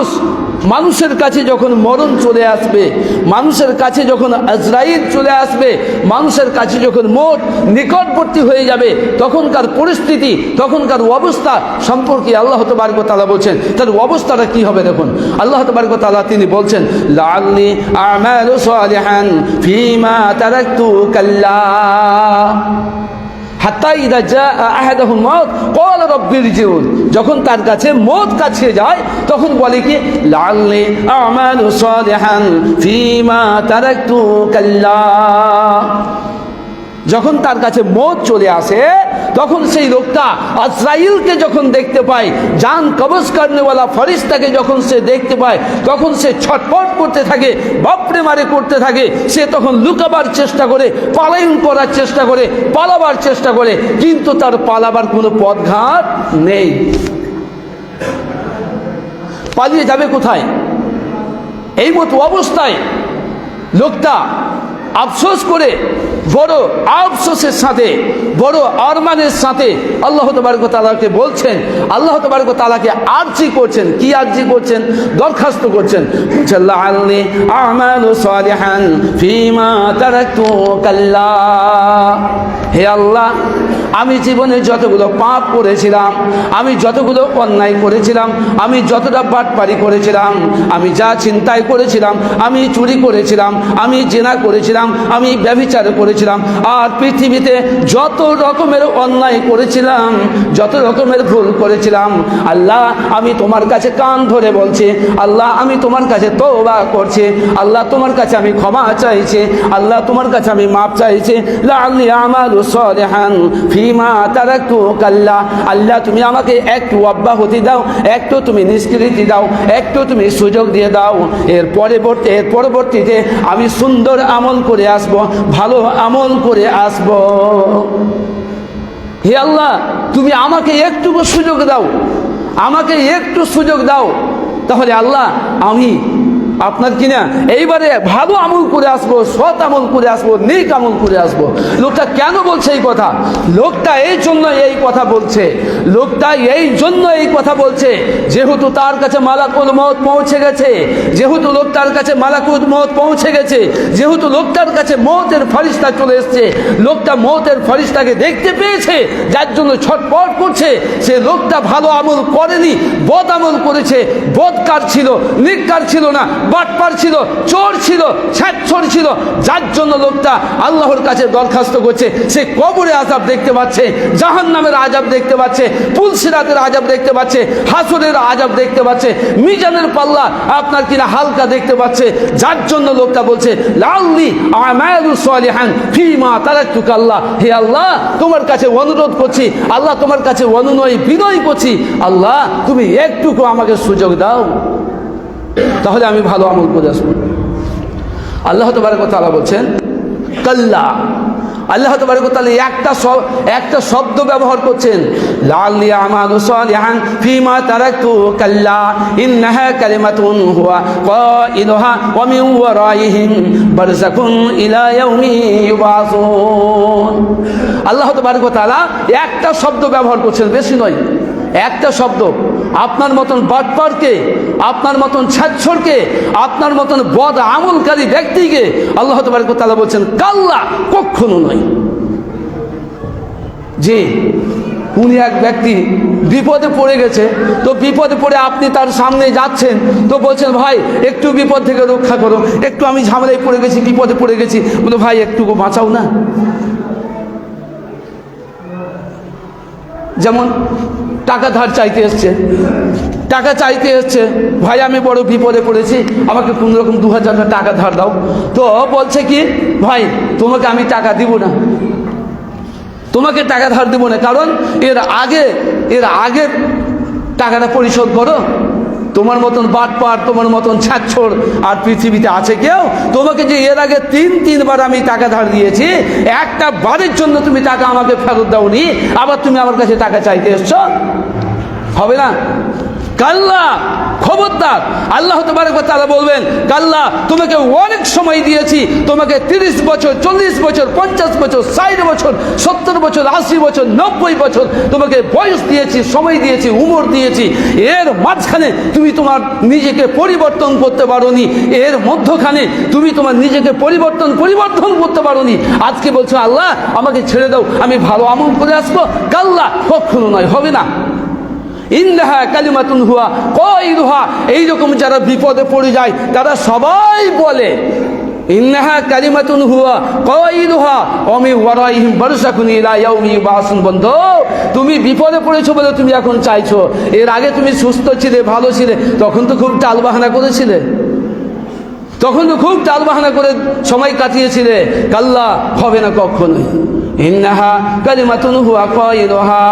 মানুষ মানুষের কাছে যখন মরণ চলে আসবে, মানুষের কাছে যখন আজরাইল চলে আসবে, মানুষের কাছে যখন মোট নিকটবর্তী হয়ে যাবে, তখনকার পরিস্থিতি, তখনকার অবস্থা সম্পর্কে আল্লাহ তবারক তালা বলছেন। তার অবস্থাটা কি হবে দেখুন? আল্লাহ তবারক তালা তিনি বলছেন লাল্লি আমালু কাল্লা। যখন তার কাছে মত কাছে যায় তখন বলে কি লাল্লে আমার ফিমা যখন তার কাছে মত চলে আসে, তখন সেই লোকটা আজরাইলকে যখন দেখতে পায়, যান কবজ করনেওয়ালা ফরিস্তাকে যখন সে দেখতে পায়, তখন সে ছটপট করতে থাকে বাপরে মারে করতে থাকে, সে তখন লুকাবার চেষ্টা করে, পালায়ন করার চেষ্টা করে, পালাবার চেষ্টা করে, কিন্তু তার পালাবার কোনো পথঘাট নেই। পালিয়ে যাবে কোথায়? এই মতো অবস্থায় লোকটা আফসোস করে বড় আফসোসের সাথে বড় আরমানের সাথে আল্লাহ তবারক তালাকে বলছেন, আল্লাহ তবারক তালাকে আর্জি করছেন, কি আর্জি করছেন? দরখাস্ত করছেন। হে আল্লাহ, আমি জীবনে যতগুলো পাপ করেছিলাম, আমি যতগুলো অন্যায় করেছিলাম, আমি যতটা বাটপারি করেছিলাম, আমি যা চিন্তায় করেছিলাম, আমি চুরি করেছিলাম, আমি জেনা করেছিলাম, আমি ব্যভিচার করেছিলাম, আর পৃথিবীতে যত রকমের অন্যায় করেছিলাম, যত রকমের ভুল করেছিলাম, আল্লাহ আমি তোমার কাছে কান ধরে বলছি, আল্লাহ আমি তোমার কাছে তোবা করছি, আল্লাহ তোমার কাছে আমি ক্ষমা চাইছি, আল্লাহ তোমার কাছে আমি মাপ চাইছি তারাকতু কাল্লা, আল্লাহ তুমি আমাকে একটু অব্যাহতি দাও, একটু তুমি নিষ্কৃতি দাও, একটু তুমি সুযোগ দিয়ে দাও। এর পরবর্তী এর পরবর্তীতে আমি সুন্দর আমল করে আসব, ভালো আমল করে আসব। হে আল্লাহ তুমি আমাকে একটু সুযোগ দাও। আমাকে একটু সুযোগ দাও। তাহলে আল্লাহ আমি আপনার কিনা? এইবারে ভালো আমল করে আসব, সৎ আমল করে আসব, নেক আমল করে আসব। লোকটা কেন বলছে এই কথা? লোকটা এই জন্য এই কথা বলছে। লোকটা এই জন্য এই কথা বলছে, যেহেতু তার কাছে মালাকুল মত পৌঁছে গেছে, যেহেতু লোকটার কাছে মালাকুল মত পৌঁছে গেছে, যেহেতু লোকটার কাছে মতের ফরিস্তা চলে এসছে, লোকটা মতের ফরিস্তাকে দেখতে পেয়েছে, যার জন্য ছটপট করছে। সে লোকটা ভালো আমল করেনি, বদ আমল করেছে, বদকার ছিল, নিকার ছিল না বাটপার ছিল, চোর ছিল ছ্যাচ্ছর ছিল। যার জন্য লোকটা আল্লাহর কাছে দরখাস্ত করছে, সে কবরে আজাব দেখতে পাচ্ছে জাহান নামের আজাব দেখতে পাচ্ছে, পুলসিরাতের আজাব দেখতে পাচ্ছে, হাসরের আজাব দেখতে পাচ্ছে, মিজানের পাল্লা আপনার কিনা হালকা দেখতে পাচ্ছে। যার জন্য লোকটা বলছে লাল্লি আমালু সালিহান ফিমা তারাকতুক আল্লাহ। হে আল্লাহ, তোমার কাছে অনুরোধ করছি, আল্লাহ তোমার কাছে অনুনয়, বিনয় করছি। আল্লাহ, তুমি একটুকু আমাকে সুযোগ দাও। তাহলে আমি ভালো আমল করে আসব। আল্লাহ তালা বলছেন, কাল্লা। আল্লাহ তাহলে একটা একটা শব্দ ব্যবহার করছেন লাল আমাল সালিহান ফিমা তারাকতু কাল্লা। ইন্নাহা কালিমাতুন হুয়া ক্বাইলুহা ওয়া মিন ওয়ারাইহিম বারযাকুন ইলা ইয়াউমি ইউবাসুন। আল্লাহ তাবারক ওয়া তাআলা একটা শব্দ ব্যবহার করছেন, বেশি নয়, একটা শব্দ। আপনার মতন বাটপারকে, আপনার মতন ছাচ্ছরকে, আপনার মতন বদ আমলকারী ব্যক্তিকে আল্লাহ তাআলা বলছেন, কাল্লা, কখনো নয়। যে উনি এক ব্যক্তি বিপদে পড়ে গেছে, তো বিপদে পড়ে আপনি তার সামনে যাচ্ছেন, তো বলছেন, ভাই, একটু বিপদ থেকে রক্ষা করো, একটু আমি ঝামেলায় পড়ে গেছি, বিপদে পড়ে গেছি। বলে, ভাই একটু বাঁচাও না। যেমন টাকা ধার চাইতে এসছে। টাকা চাইতে এসছে। ভাই, আমি বড় বিপদে পড়েছি। আমাকে কোনো রকম দু হাজার টাকা ধার দাও। তো বলছে কি, ভাই, তোমাকে আমি টাকা দিব না। তোমাকে টাকা ধার দিব না। কারণ এর আগে এর আগে টাকাটা পরিশোধ করো। তোমার মতন বাটপার, তোমার মতন ছাচ্ছর আর পৃথিবীতে আছে কেউ? তোমাকে যে এর আগে তিন, তিনবার আমি টাকা ধার দিয়েছি, একটা বারের জন্য তুমি টাকা আমাকে ফেরত দাওনি, আবার তুমি আমার কাছে টাকা চাইতে এসছো? হবে না? কাল্লা, খবরদার। আল্লাহ তারা বলবেন, কাল্লা, তোমাকে অনেক সময় দিয়েছি, তোমাকে তিরিশ বছর, চল্লিশ বছর, পঞ্চাশ বছর, ষাট বছর, সত্তর বছর, আশি বছর, নব্বই বছর তোমাকে বয়স দিয়েছি, সময় দিয়েছি, উমর দিয়েছি। এর মাঝখানে তুমি তোমার নিজেকে পরিবর্তন করতে পারোনি। এর মধ্যখানে তুমি তোমার নিজেকে পরিবর্তন পরিবর্তন করতে পারোনি। আজকে বলছো, আল্লাহ, আমাকে ছেড়ে দাও, আমি ভালো আমল করে আসব। কাল্লা, কখনো নয়, হবে না। ইন্দাহা কালিমাতুন হুয়া কইরুহা এইরকম যারা বিপদে পড়ে যায়, তারা সবাই বলে ইন্নাহা কালিমাতুন হুয়া কইরুহা অমি ওয়ারাইহিম বারসাকুন ইলা ইয়াউমি বাসুন, বন্ধু, তুমি বিপদে পড়েছো বলে তুমি এখন চাইছো। এর আগে তুমি সুস্থ ছিলে, ভালো ছিলে, তখন তো খুব টালবাহানা করেছিলে। তখন তো খুব টালবাহানা করে সময় কাটিয়েছিলে। কাল্লা, হবে না কখনোই। ইন্নাহা কালিমাতুন হুয়া কয়রোহা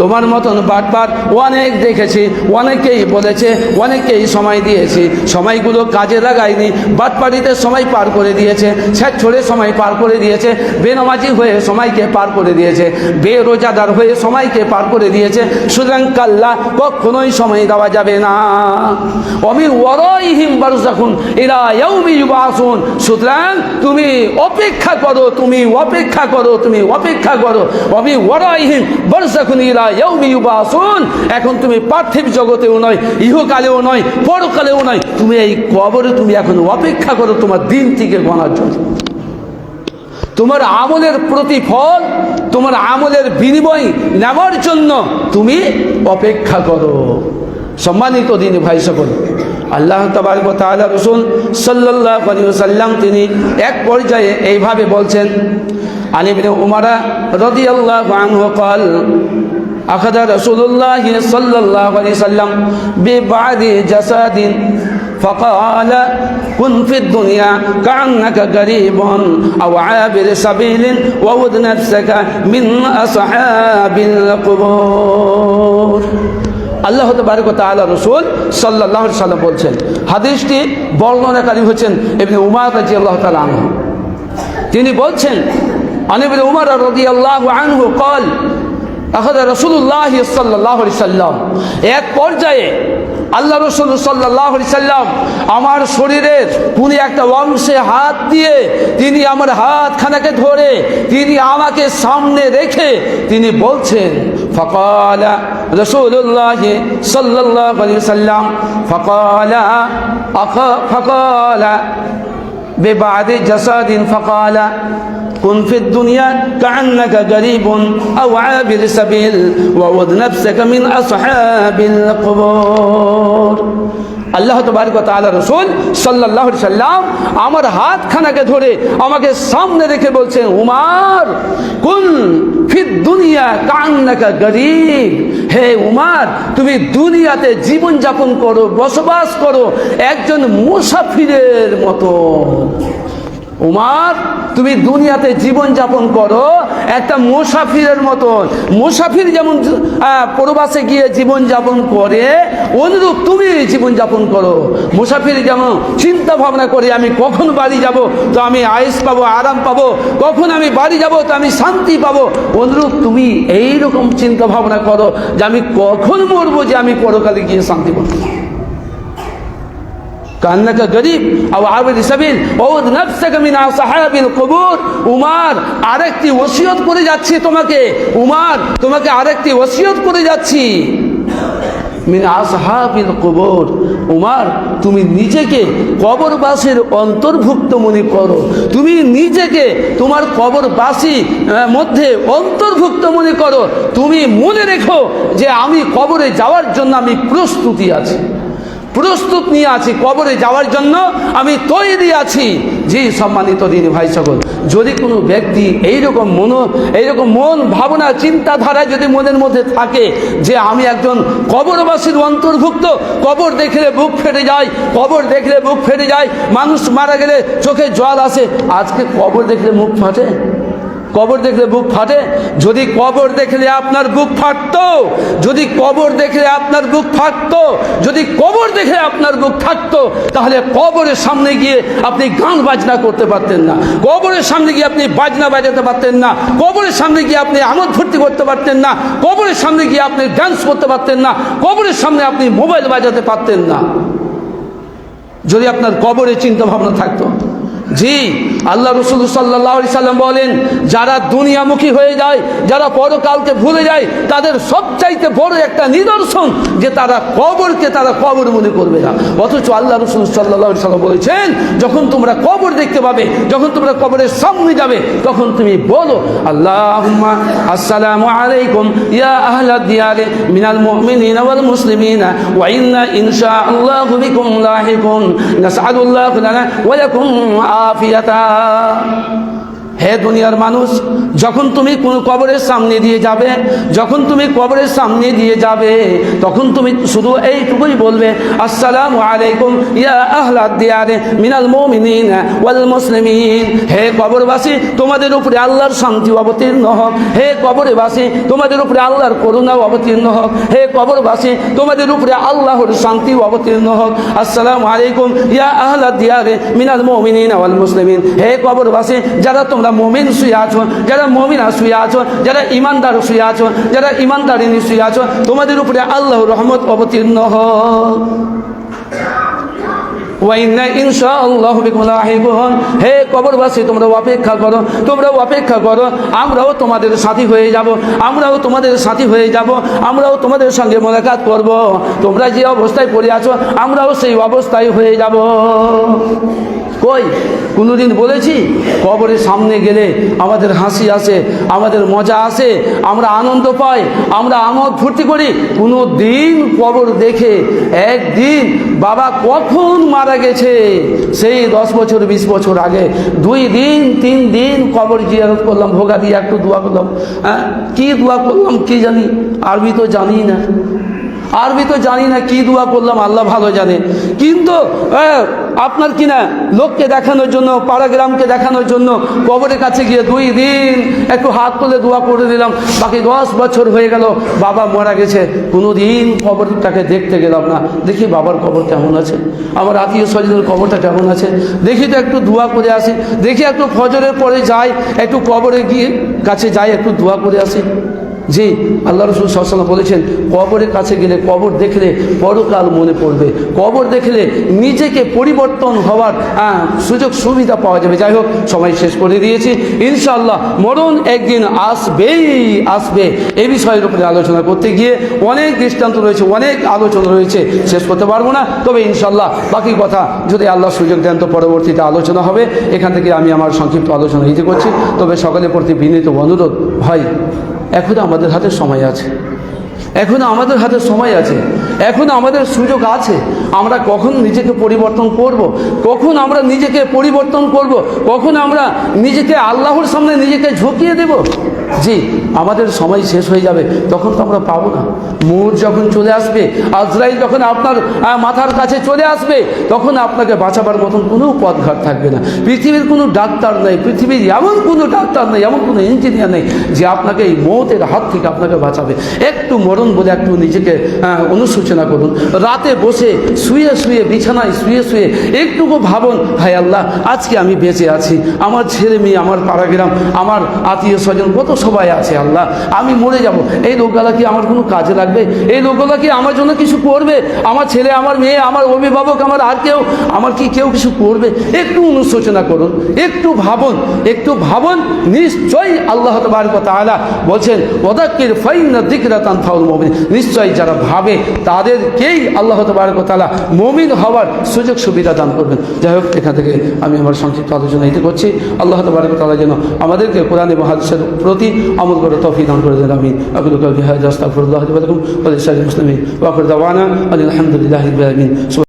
তোমার মতন বাটবার অনেক দেখেছি, অনেকেই বলেছে, অনেকেই সময় দিয়েছি। সময়গুলো কাজে লাগায়নি, বাটপাড়িতে সময় পার করে দিয়েছে স্যাট ছড়ে সময় পার করে দিয়েছে, বেনমাজি হয়ে সময়কে পার করে দিয়েছে, বেরোজাদার হয়ে সময়কে পার করে দিয়েছে, সুতরাং কাল্লা কখনোই সময় দেওয়া যাবে না। অমি ওয়ারাইহিম বারুজাকুন এরা ইয়াউমি ইউবাসুন। সুতরাং তুমি অপেক্ষা করো, তুমি অপেক্ষা করো, তুমি অপেক্ষা করো। অমি ওয়ারাইহিম বারুজাকুন ইলা ইয়াউমি ইউবাসুন। এখন তুমি পার্থিব জগতেও নয়, ইহকালেও নয়, পরকালেও নয়। তুমি এই কবরে তুমি এখন অপেক্ষা করো তোমার দিন থেকে গণার জন্য। তোমার আমলের প্রতিফল, তোমার আমলের বিনিময় নেওয়ার জন্য তুমি অপেক্ষা করো। সম্মানিত দিন ভাই সকল আল্লাহ তবারক তাআলা রসুল সাল্লাল্লাহু আলাইহি ওয়াসাল্লাম তিনি এক পর্যায়ে এইভাবে বলছেন আলী বিন উমারা রাদিয়াল্লাহু আনহু قال أخذ رسول الله صلى الله عليه وسلم ببعض جسد فقال كن في الدنيا كأنك قريب أو عابر سبيل وود نفسك من أصحاب القبور আল্লাহ তবারক তাআলা রসুল সাল্লাহ সাল্লাম বলছেন, হাদিসটি বর্ণনাকারী হচ্ছেন এমনি উমার রাজি আল্লাহ তালা আনহু। তিনি বলছেন আনিবিন উমার রদি আল্লাহ আনহু কল আখাদ রসুল্লাহ সাল্লাহ সাল্লাম, এক পর্যায়ে আল্লাহ রসুল সাল্লাহ সাল্লাম আমার শরীরের কোন একটা অংশে হাত দিয়ে তিনি আমার হাতখানাকে ধরে, তিনি আমাকে সামনে রেখে তিনি বলছেন, ফকালা রসুল্লাহ সাল্লাহ সাল্লাম ফকালা আখ ফকালা ببعد جسد فقال كن في الدنيا كأنك قريب أو عابر سبيل وعد نفسك من أصحاب القبور আল্লাহ তবারক তাআলা রসুল সাল্লাহ সাল্লাম আমার হাতখানাকে ধরে আমাকে সামনে রেখে বলছেন উমার কুন ফির দুনিয়া কান্নাকা গরিব। হে উমার তুমি দুনিয়াতে জীবনযাপন করো বসবাস করো একজন মুসাফিরের মতো উমার, তুমি দুনিয়াতে জীবন যাপন করো, একটা মুসাফিরের মতন। মুসাফির যেমন প্রবাসে গিয়ে জীবন যাপন করে, অনুরূপ তুমি জীবন যাপন করো। মুসাফির যেমন চিন্তা ভাবনা করে, আমি কখন বাড়ি যাব, তো আমি আয়েস পাবো, আরাম পাবো, কখন আমি বাড়ি যাব, তো আমি শান্তি পাবো। অনুরূপ তুমি এই রকম চিন্তা ভাবনা করো যে আমি কখন মরবো যে আমি পরকালে গিয়ে শান্তি পাবো। আসহাবিল কবুর। উমার, আরেকটি ওসিয়ত করে যাচ্ছি তোমাকে। উমার, তোমাকে আরেকটি ওসিয়ত করে যাচ্ছি। মিন আসহাবিল কবর। উমার, তুমি নিজেকে কবরবাসীর অন্তর্ভুক্ত মনে করো। তুমি নিজেকে তোমার কবরবাসী মধ্যে অন্তর্ভুক্ত মনে করো। তুমি মনে রেখো যে আমি কবরে যাওয়ার জন্য আমি প্রস্তুতি আছি। প্রস্তুত নিয়ে আছি কবরে যাওয়ার জন্য। আমি তৈরি আছি। জি, সম্মানিত দিন ভাই সকল, যদি কোনো ব্যক্তি এইরকম মন এইরকম মন, ভাবনা চিন্তাধারা যদি মনের মধ্যে থাকে যে আমি একজন কবরবাসীর অন্তর্ভুক্ত, কবর দেখলে বুক ফেটে যায়, কবর দেখলে বুক ফেটে যায়, মানুষ মারা গেলে চোখে জল আসে, আজকে কবর দেখলে মুখ ফাটে? কবর দেখলে বুক ফাটে, যদি কবর দেখলে আপনার বুক ফাটতো, যদি কবর দেখলে আপনার বুক ফাটতো, যদি কবর দেখে আপনার বুক থাকতো তাহলে কবরের সামনে গিয়ে আপনি গান বাজনা করতে পারতেন না। কবরের সামনে গিয়ে আপনি বাজনা বাজাতে পারতেন না। কবরের সামনে গিয়ে আপনি আমোদ ফুর্তি করতে পারতেন না। কবরের সামনে গিয়ে আপনি ডান্স করতে পারতেন না। কবরের সামনে আপনি মোবাইল বাজাতে পারতেন না। যদি আপনার কবরে চিন্তা ভাবনা থাকতো জি, আল্লাহ রসুল সাল্লাহ সাল্লাম বলেন, যারা দুনিয়ামুখী হয়ে যায়, যারা পরকালকে ভুলে যায়, তাদের সবচাইতে বড় একটা নিদর্শন যে তারা কবরকে তারা কবর মনে করবে না। অথচ আল্লাহ রসুল সাল্লাহ সাল্লাম বলেছেন, যখন তোমরা কবর দেখতে পাবে, যখন তোমরা কবরের সামনে যাবে, তখন তুমি বলো আল্লাহ আসসালামু আলাইকুম, ইয়া আহলা দিয়ারে মিনাল মুমিনিন ওয়াল মুসলিমিন, ওয়া ইন্না ইনশাআল্লাহু বিকুম লাহিকুন وعافية হে দুনিয়ার মানুষ, যখন তুমি কোন কবরের সামনে দিয়ে যাবে, যখন তুমি কবরের সামনে দিয়ে যাবে, তখন তুমি শুধু এইটুকুই বলবে, আসসালামু আলাইকুম ইয়া আহলাদ দিয়ারে মিনাল মুমিনিন ওয়াল মুসলিমিন। হে কবরবাসী, তোমাদের উপরে আল্লাহর শান্তি অবতীর্ণ হোক। হে কবরবাসী, তোমাদের উপরে আল্লাহর করুণা অবতীর্ণ হোক। হে কবরবাসী, তোমাদের উপরে আল্লাহর শান্তি অবতীর্ণ হোক। আসসালামু আলাইকুম ইয়া আহলাদ দিয়ারে মিনাল মুমিনিন ওয়াল মুসলিমিন। হে কবরবাসী, যারা তোমরা মমিন শুয়ে আছো, যারা মমিনা শুয়ে আছো, যারা ইমানদার শুয়ে আছো, যারা ইমানদারিনী শুয়ে আছো, তোমাদের উপরে আল্লাহ রহমত অবতীর্ণ হোক ওয়াইন্না ইনশাআল্লাহ বিকুম লাহিকুন হে তোমরা অপেক্ষা করো অপেক্ষা করো, আমরাও তোমাদের সাথী হয়ে আমরাও তোমাদের সাথী হয়ে যাব, আমরাও তোমাদের সঙ্গে মোলাকাত করব। তোমরা যে অবস্থায় পড়ে আছো, আমরাও সেই অবস্থায় হয়ে কই? কোনোদিন বলেছি? কবরের সামনে গেলে আমাদের হাসি আসে, আমাদের মজা আসে, আমরা আনন্দ পাই, আমরা আমোদ ফুর্তি করি। কোনো দিন কবর দেখে একদিন বাবা কখন মারা গেছে? সেই দশ বছর, বিশ বছর আগে। দুই দিন, তিন দিন কবর জিয়ারত করলাম, ভোগা দিয়ে একটু দোয়া করলাম। হ্যাঁ? কী দোয়া করলাম, কি জানি? আরবি তো জানি না। আরবি তো জানি না, কি দোয়া করলাম, আল্লাহ ভালো জানে। কিন্তু আপনার কিনা লোককে দেখানোর জন্য, পাড়া গ্রামকে দেখানোর জন্য, কবরের কাছে গিয়ে দুই দিন একটু হাত তুলে দোয়া করে দিলাম। বাকি দশ বছর হয়ে গেল, বাবা মারা গেছে। কোনো দিন কবরটাকে দেখতে গেলাম না। দেখি বাবার কবর কেমন আছে। আমার আত্মীয় স্বজনের কবরটা কেমন আছে। দেখি তো একটু দোয়া করে আসি। দেখি একটু ফজরের পরে যাই, একটু কবরে গিয়ে কাছে যাই, একটু দোয়া করে আসি। জি, আল্লাহ রসুল সাল্লাম বলেছেন, কবরের কাছে গেলে কবর দেখলে পরকাল মনে পড়বে। কবর দেখলে নিজেকে পরিবর্তন হওয়ার সুযোগ সুবিধা পাওয়া যাবে। যাই হোক, সময় শেষ করে দিয়েছি। ইনশাআল্লাহ, মরণ একদিন আসবেই, আসবে। এই বিষয়ের উপরে আলোচনা করতে গিয়ে অনেক দৃষ্টান্ত রয়েছে, অনেক আলোচনা রয়েছে। শেষ করতে পারব না। তবে ইনশাল্লাহ বাকি কথা যদি আল্লাহ সুযোগ দেন তো পরবর্তীতে আলোচনা হবে। এখান থেকে আমি আমার সংক্ষিপ্ত আলোচনা দিতে করছি। তবে সকলের প্রতি বিনীত অনুরোধ ভাই এখনও আমাদের হাতে সময় আছে এখনও আমাদের হাতে সময় আছে এখনও আমাদের সুযোগ আছে আমরা কখন নিজেকে পরিবর্তন করব। কখন আমরা নিজেকে পরিবর্তন করব। কখন আমরা নিজেকে আল্লাহর সামনে নিজেকে ঝুঁকিয়ে দেব জি আমাদের সময় শেষ হয়ে যাবে তখন তো আমরা পাবো না। মুহূর্ত যখন চলে আসবে আজরাইল যখন আপনার মাথার কাছে চলে আসবে তখন আপনাকে বাঁচাবার মতন কোনো পথঘাট থাকবে না। পৃথিবীর কোনো ডাক্তার নেই পৃথিবীর এমন কোনো ডাক্তার নেই এমন কোনো ইঞ্জিনিয়ার নেই যে আপনাকে এই মৌতের হাত থেকে আপনাকে বাঁচাবে। একটু মরণ বলে একটু নিজেকে আহ, অনুশোচনা করুন। রাতে বসে শুয়ে শুয়ে বিছানায় শুয়ে শুয়ে একটুকু ভাবুন হায় আল্লাহ আজকে আমি বেঁচে আছি। আমার ছেলে মেয়ে আমার পাড়াগ্রাম আমার আত্মীয় স্বজন কত সবাই আছে, আল্লাহ। আমি মরে যাব। এই লোকগুলা কি আমার কোনো কাজে লাগবে? এই লোকগুলা কি আমার জন্য কিছু করবে? আমার ছেলে, আমার মেয়ে, আমার অভিভাবক, আমার আর কেউ, আমার কি কেউ কিছু করবে? একটু অনুশোচনা করুন, একটু ভাবুন একটু ভাবুন। নিশ্চয়ই আল্লাহ তাআলা বলছেন ওদাক্কির ফাইন্না যিকরাতান ফাউল মুমিন নিশ্চয়ই যারা ভাবে, তাদেরকেই আল্লাহ তাআলা মুমিন হওয়ার সুযোগ সুবিধা দান করবেন। যাই হোক, এখান থেকে আমি আমার সংক্ষিপ্ত আলোচনা এতে করছি। আল্লাহ তাআলা যেন আমাদেরকে কোরআন এবং হাদিসের প্রতি আমল করে তৌফিক দান করে দেন আমি আকুল কাউলি হাজা আস্তাগফিরুল্লাহ ওয়া লাকুম ওয়া লিসাইরিল মুসলিমিন ওয়া আখির দাওয়ানা আলহামদুলিল্লাহি রাব্বিল আলামিন